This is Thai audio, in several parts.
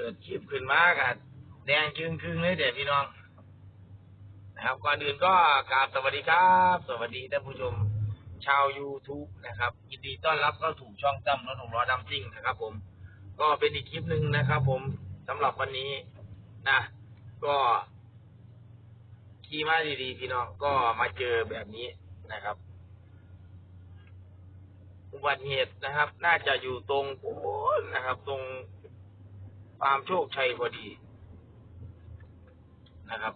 ปิดคลิปขึ้นมากันแดงจึงครึ่งเลยเด็ดพี่น้องนะครับก่อนอื่นก็กราบสวัสดีครับ สวัสดีท่านผู้ชมชาว YouTube นะครับยินดีต้อนรับเข้าสู่ช่องตั้มรถหกล้อดำซิ่งนะครับ ผม ก็เป็นอีกคลิปหนึ่งนะครับ ผมสำหรับวันนี้นะก็ขี่มาดีๆ พี่น้องก็มาเจอแบบนี้นะครับอุบัติเหตุนะครับ น่าจะอยู่ตรงโอ้นะครับ ตรง ฟาร์มโชคชัยพอดีนะครับ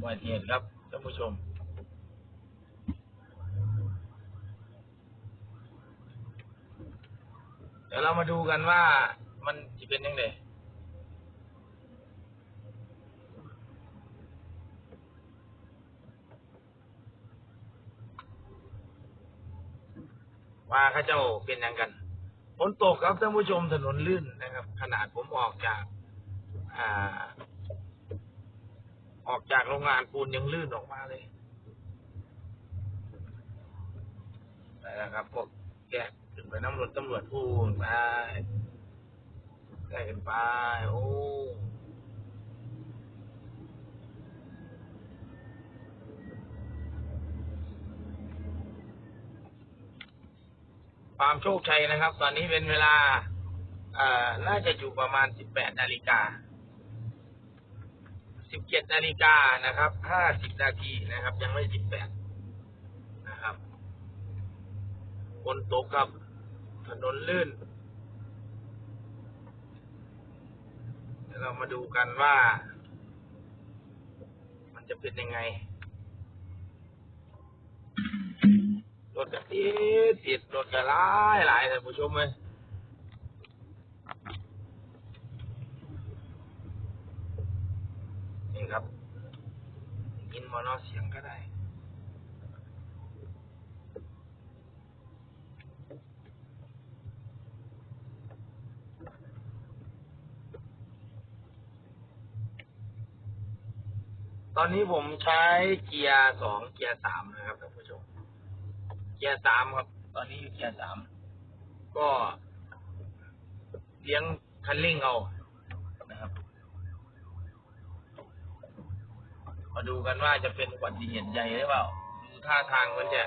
อุบัติเหตุครับท่านผู้ชม เดี๋ยวเรามาดูกันว่ามันจะเป็นยังไงว่าข้าเจ้าเป็นยังกันฝนตกครับท่านผู้ชมถนนลื่นนะครับ ขนาดผมออกจาก อ่า ออกจากโรงงานปูนยังลื่นออกมาเลยนะครับพวกแกะถึงไปน้ำรถตำรวจพูนไปได้กันไป โอ้ความโชคชัยนะครับ ตอนนี้เป็นเวลาเอ่อน่าจะอยู่ประมาณ 18 นาฬิกา 17นาฬิกานะครับ50นาทีนะครับ ยังไม่18นะครับฝนตกครับ ถนนลื่นเดี๋ยวเรามาดูกันว่า มันจะเป็นยังไง รถกระติดติดรถกระหลายหลายท่านผู้ชมเลย นี่ครับ ยินมอนอเสียงก็ได้ ตอนนี้ผมใช้เกียร์สองเกียร์สามนะครับท่านผู้ชม เกียร์สามครับ ตอนนี้อยู่เกียร์สาม ก็เลี้ยงคันเร่งเอา นะครับ มาดูกันว่าจะเป็นอุบัติเหตุใหญ่หรือเปล่า ดูท่าทางมันจะ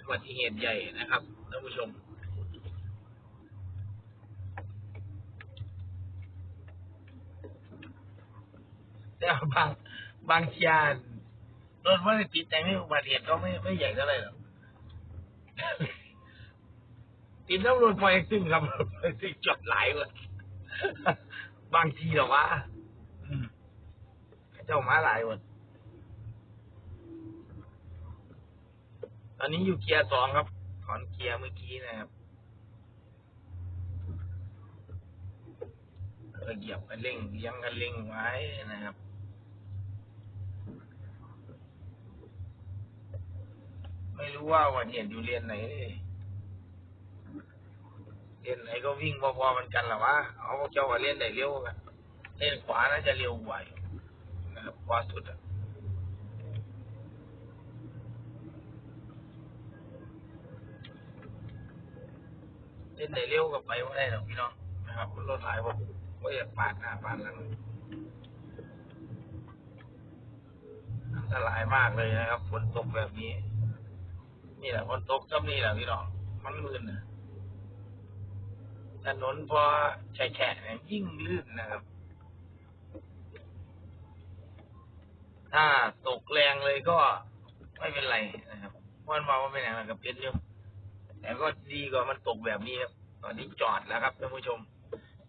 อุบัติเหตุใหญ่นะครับท่านผู้ชมแต่ว่าบางบางชียร์รถไม่ได้ติดแต่ไม่อุบัติเหตุก็ไม่ไม่ใหญ่เท่าไหร่หรอกติดน้ำรถไฟซึ่งครับรถไฟซึ่งจอดหลายคนบางทีหรอวะเจ้ามาหลายคน ตอนนี้อยู่เกียร์สองครับ ถอนเกียร์เมื่อกี้นะครับเหยียบกันเร่งเลี้ยงกันเร่งไว้นะครับไม่รู้ว่าวันเหตุอยู่เรียนไหนเลยเรียนไหนก็วิ่งพอๆมันกันหรอวะเอาเจ้าว่าเรียนไหนเร็วกันเล่นขวาน่าจะเร็วกว่ายู่นะครับขวาสุดอะ เล่นไหนเร็วกับไปว่าได้หรอกพี่น้องนะครับ รถหลายผมก็อยากปาดหน้าปาดหลังอันตรายมากเลยนะครับฝนตกแบบนี้ นี่แหละฝนตกก็นี่แหละพี่น้องมันลื่นนะถนนพอแฉะเนี่ยยิ่งลื่นนะครับ ถ้าตกแรงเลยก็ไม่เป็นไรนะครับเพราะมันมองว่าเป็นอย่างไรกับเป็นอยู่ แต่ก็ดีกว่ามันตกแบบนี้ครับ ตอนนี้จอดแล้วครับท่านผู้ชม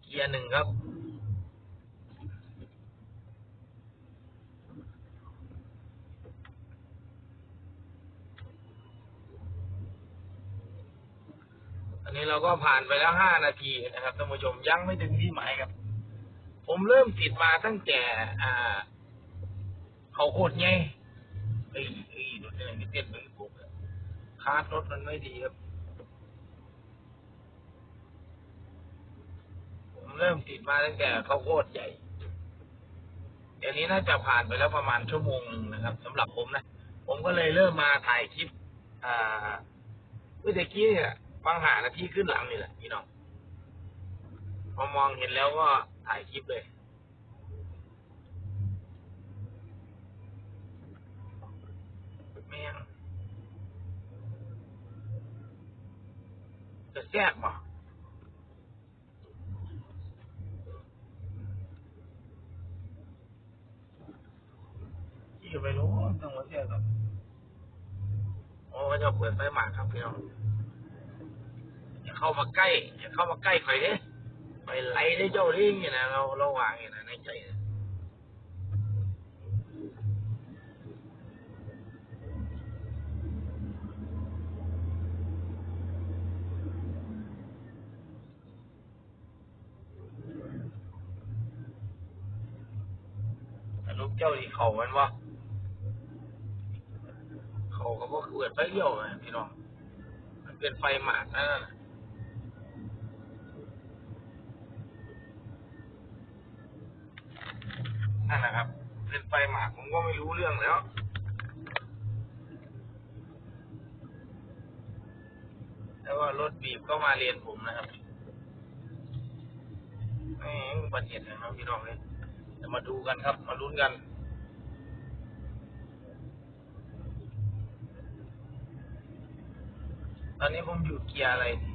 เกียร์หนึ่งครับ อันนี้เราก็ผ่านไปแล้วห้านาทีนะครับท่านผู้ชมยังไม่ถึงที่หมายครับ ผมเริ่มติดมาตั้งแต่อ่า เขาโคตรไงไอ้ไอ้รถเนี่ยมีเต้นเป็นปุ๊บอะคาดรถมันไม่ดีครับ ผมเริ่มติดมาตั้งแต่เขาโคตรใหญ่เดี๋ยวนี้น่าจะผ่านไปแล้วประมาณชั่วโมงหนึงนะครับสำหรับผมนะ ผมก็เลยเริ่มมาถ่ายคลิป อ่าเมื่อกี้เนี่ยฟังหานาทีขึ้นหลังนี่แหละพี่น้องพอมองเห็นแล้วก็ถ่ายคลิปเลยแม่งจะแทรกบ่ที่ไปรู้ต้ อครับโอ้ก็จะเปิดไฟหมากครับพี่น้องอย่าเข้ามาใกล้อย่าเข้ามาใกล้ใครเด้ไปไหลได้เจ้าลิงอย่างนะเราเราวางอย่างนะในใจนะลูกเจ้าที่เขามันว่า ก็บ่เกิดไฟเลี้ยวไงพี่น้อง มันเป็นไฟหมากนั่นน่ะนั่นแหละครับ เป็นไฟหมากผมก็ไม่รู้เรื่องแล้วแล้วก็รถบีบก็มาเรียนผมนะครับแหม่อุบัติเหตุนะครับพี่น้องเลยจะมาดูกันครับ มาลุ้นกัน ตอนนี้ผมอยู่เกียร์อะไรนี่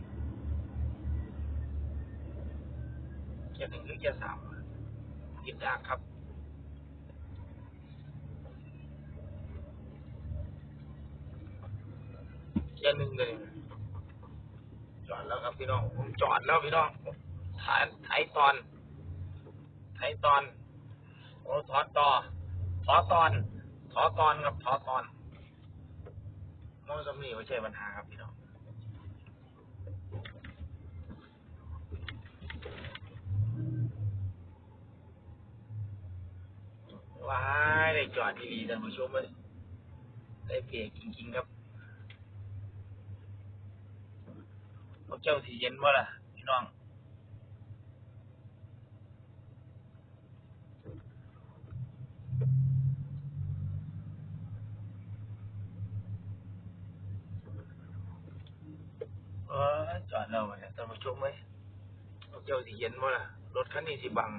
เกียร์หนึ่งหรือเกียร์สามติดดากครับ เกียร์หนึ่งเลย จอดแล้วครับพี่น้อง ผมจอดแล้วพี่น้องถ่ายถ่ายตอนไทยตอน โอ้ถอต่อถอตอนถอตอนกับถอตอนมองสำนีไม่ใช่ปัญหาครับพี่น้อง ว้ายได้จอดดีๆท่านผู้ชมเลยได้เบรกจริงๆครับพวกเจ้าสีเย็นบ่ล่ะพี่น้องเออจอดเราไปท่านผู้ชมไหมพวกเจ้าสีเย็นบ่ล่ะ รถคันนี้สิบัง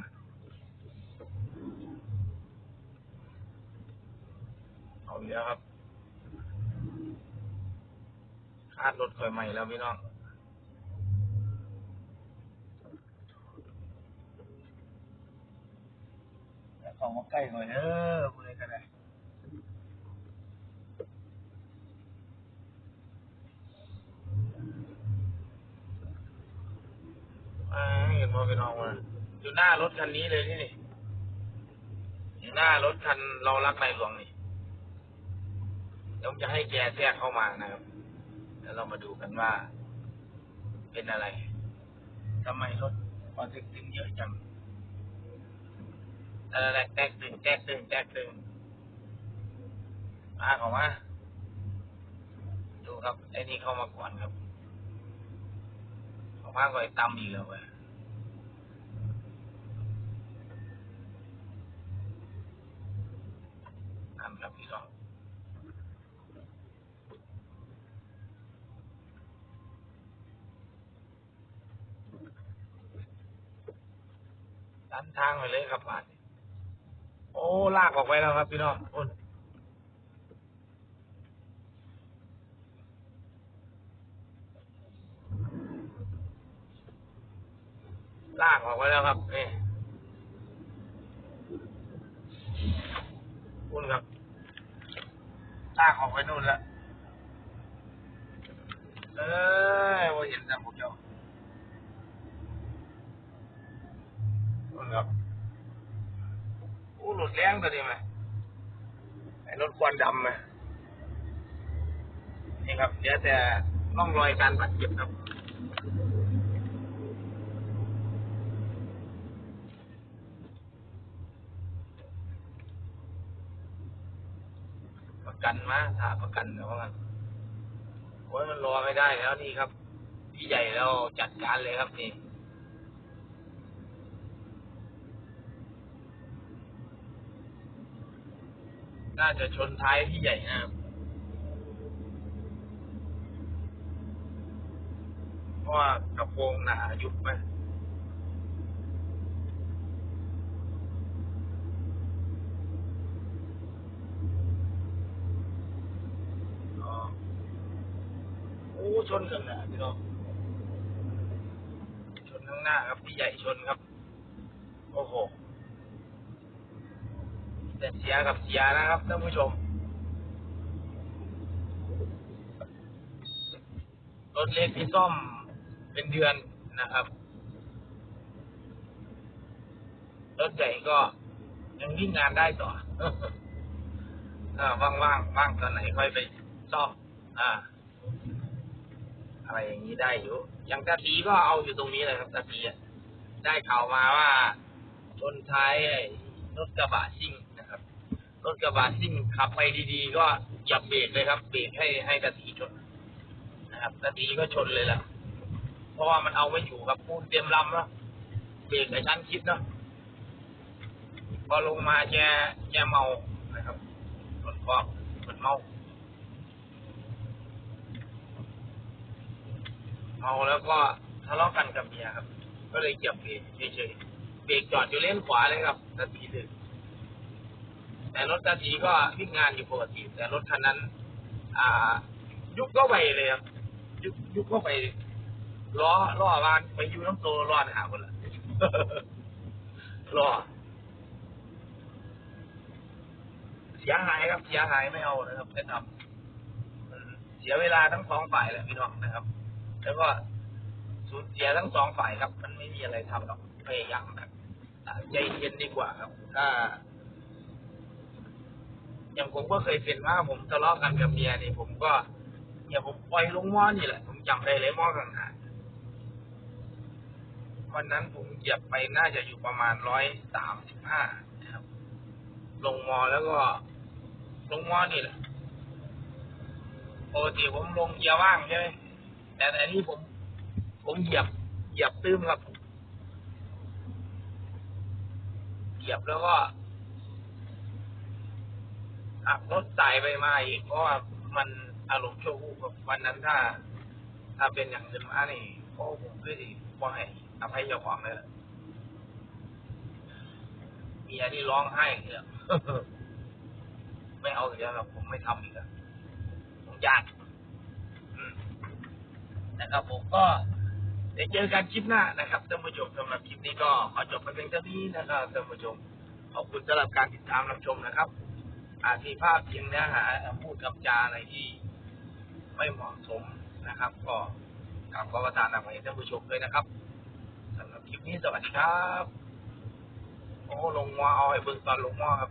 เอาอีกแล้วครับคาดรถคอยใหม่แล้วพี่น้องแล้วของมาใกล้หน่อยเด้อพูดอะไรกันเลยเห็นว่าพี่น้องมาอยู่หน้ารถคันนี้เลยนี่นี่อยู่หน้ารถคันเรารักในหลวงนี่ ยวผมจะให้แกแทรกเข้ามานะครับแล้วเรามาดูกันว่า เป็นอะไรทำไมรถพอตึงตึงเยอะจังอะไรแตกตึงแตกตึงแตกตึงมาเข้ามาดูครับไอ้นี่เข้ามาก่อนครับเข้ามาก่อนไอ้ตำอีกแล้วเว้ยนั่นครับพี่น้อง ดันทางไปเลยครับผ่านโอ้ลากออกไปแล้วครับพี่น้องอุ่นลากออกไปแล้วครับนี่อุ่นครับลากออกไปนู่นแล้วเอ้ยว่าเห็นแต่พว แรงตัวนี้ไหมไอ้รถควันดำไหมนี่ครับเดี๋ยวแต่ร่องรอยการบาดเจ็บครับประกันมาถ้าประกันแล้วมันโอ้ยมันรอไม่ได้แล้วนี่ครับ พี่ใหญ่เราจัดการเลยครับนี่ น่าจะชนท้ายพี่ใหญ่นะครับเพราะว่ากระโปรงหนายุบไหมอ๋อโอ้ชนกันนะพี่น้องชนข้างหน้าครับพี่ใหญ่ชนครับ โอ้โห แต่เสียกับเสียนะครับท่านผู้ชม รถเล็กที่ซ่อมเป็นเดือนนะครับ รถใหญ่ก็ยังวิ่งงานได้ต่ออว่างว่างๆว่างตอนไหนค่อยไปซ่อมอ่า อะไรอย่างนี้ได้อยู่อย่างตาตีก็เอาอยู่ตรงนี้เลยครับตาตีได้ข่าวมาว่าชนท้ายรถกระบะซิ่ง รถกระบะซิ่งขับไปดีๆ ก็หยับเบรกเลยครับ เบรกให้ให้ตาตีชนนะครับตาตีก็ชนเลยละเพราะว่ามันเอาไม่อยู่ครับปูนเต็มลำแล้วเบรกในชั้นคิดเนาะพอลงมาแกแกเมานะครับมันก็มันเมา เมาแล้วก็ทะเลาะกันกับเมียครับ ก็เลยเก็บเบรกเฉยๆเบรกจอดอยู่เลนขวาเลยครับตาตีดึก แต่รถตาตีก็วิ่งงานอยู่ปกติ แต่รถคันนั้น อ่า ยุบก็ไปเลยครับ ยุบยุบก็ไปล้อล้อบานไปอยู่น้ำโตรอดหาคนละรอเสียหายครับ เสียหายไม่เอานะครับไม่ทำเสียเวลาทั้งสองฝ่ายแหละพี่น้องนะครับ แล้วก็สูญเสียทั้งสองฝ่ายครับ มันไม่มีอะไรทำหรอกพยายามแบบใจเย็นดีกว่าครับ ถ้า อย่างผมก็เคยเป็นว่าผมทะเลาะกันกับเมียนี่ผมก็อย่าผมปล่อยลงหม้อนี่แหละ ผมจำได้เลยหม้อกังหาวันนั้นผมเหยียบไปน่าจะอยู่ประมาณร้อยสามสิบห้าครับ ลงมอแล้วก็ ลงมอนี่แหละปกติผมลงเกียร์ว่างใช่ไหมแต่อันนี้ผม ผมเหยียบ เหยียบตื้มครับ เหยียบแล้วก็ ขับรถสายไปมาอีก เพราะว่ามันอารมณ์ชั่ววูบครับวันนั้นถ้า ถ้าเป็นอย่างอื่นมานี่โอ้ผมก็สิบ่ให้อภัยเจ้าของเลยล่ะเมียนี่ร้องไห้เยอะไม่เอาอีกแล้วครับผมไม่ทำอีกแล้วผมยากนะครับผมก็เดี๋ยวเจอกันคลิปหน้านะครับท่านผู้ชมสำหรับคลิปนี้ก็ขอจบไปเพียงเท่านี้นะครับท่านผู้ชมขอบคุณสำหรับการติดตามรับชมนะครับ อาจมีภาพเสียงเนื้อหาพูดกับจาอะไรที่ไม่เหมาะสมนะครับ ก็กราบขอประทานอภัยท่านผู้ชมด้วยนะครับสำหรับคลิปนี้สวัสดีครับ โอ้ลงมอเอาไอ้เบิ่งตอนลงมอครับ